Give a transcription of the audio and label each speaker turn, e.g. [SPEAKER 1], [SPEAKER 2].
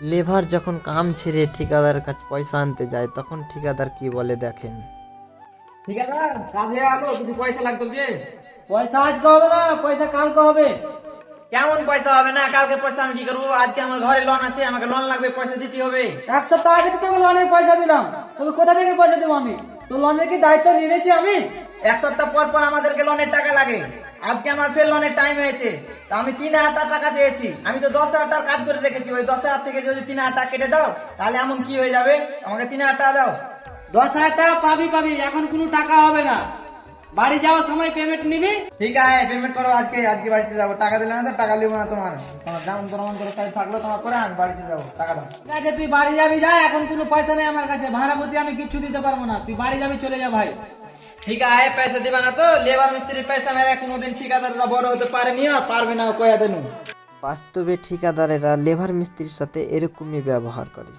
[SPEAKER 1] Lever যখন কাম ছেড়ে ঠিকাদারের কাছে পয়সা আনতে যায় তখন ঠিকাদার কি বলে দেখেন?
[SPEAKER 2] ঠিকাদার কাজে আলো কিছু পয়সা লাগতো যে
[SPEAKER 3] পয়সা আজকে হবে না পয়সা কালকে হবে।
[SPEAKER 2] কেমন পয়সা হবে না? কালকে পয়সা আমি কি করব? আজকে আমার ঘরে লোন আছে আমাকে লোন লাগবে পয়সা দিতে হবে।
[SPEAKER 3] এক সপ্তাহ আগে তো তোকে লোনের পয়সা দিলাম। তোকে কোথা থেকে পয়সা দেবো আমি? তো লোনের কি দায়িত্ব নিয়েছি আমি?
[SPEAKER 2] এক সপ্তাহ পর পর আমাদেরকে লোনের টাকা লাগে। আজকে আমার ফেল অনেক টাইম হয়েছে। তা আমি তিন হাজার টাকা চেয়েছি। আমি তো দশ হাজার টাকার কাজ করে রেখেছি। ওই দশ হাজার থেকে যদি তিন হাজার টাকা কেটে দাও তাহলে এমন কি হয়ে যাবে? আমাকে তিন হাজার টাকা দাও।
[SPEAKER 3] দশ হাজার টাকা পাবি পাবি। এখন কোনো টাকা হবে না। বাড়ি যাওয়ার সময় পেমেন্ট নিবি।
[SPEAKER 2] ঠিক আছে পেমেন্ট করো আজকে। আজকে বাড়িতে যাব। টাকা দিলে না তো টাকা দেবো না তোমার। তোমার যেমন তোমার করে কাজ থাকল তোমার করে আমি বাড়িতে যাব। টাকা দাও।
[SPEAKER 3] ঠিক আছে তুই বাড়ি যাবি যা। এখন কোনো পয়সা নেই আমার কাছে। ভাড়া প্রতি আমি কিচ্ছু দিতে পারব না। তুই বাড়ি যাবি চলে যা ভাই।
[SPEAKER 2] ঠিক আছে, পয়সা দিবা না তো। লেবার মিস্ত্রির পয়সা মেরে কোনোদিন ঠিকাদাররা বড় হতে পারেনি আর পারবে না কয়া দেন।
[SPEAKER 1] বাস্তবে ঠিকাদারেরা লেবার মিস্ত্রির সাথে এরকমই ব্যবহার করে।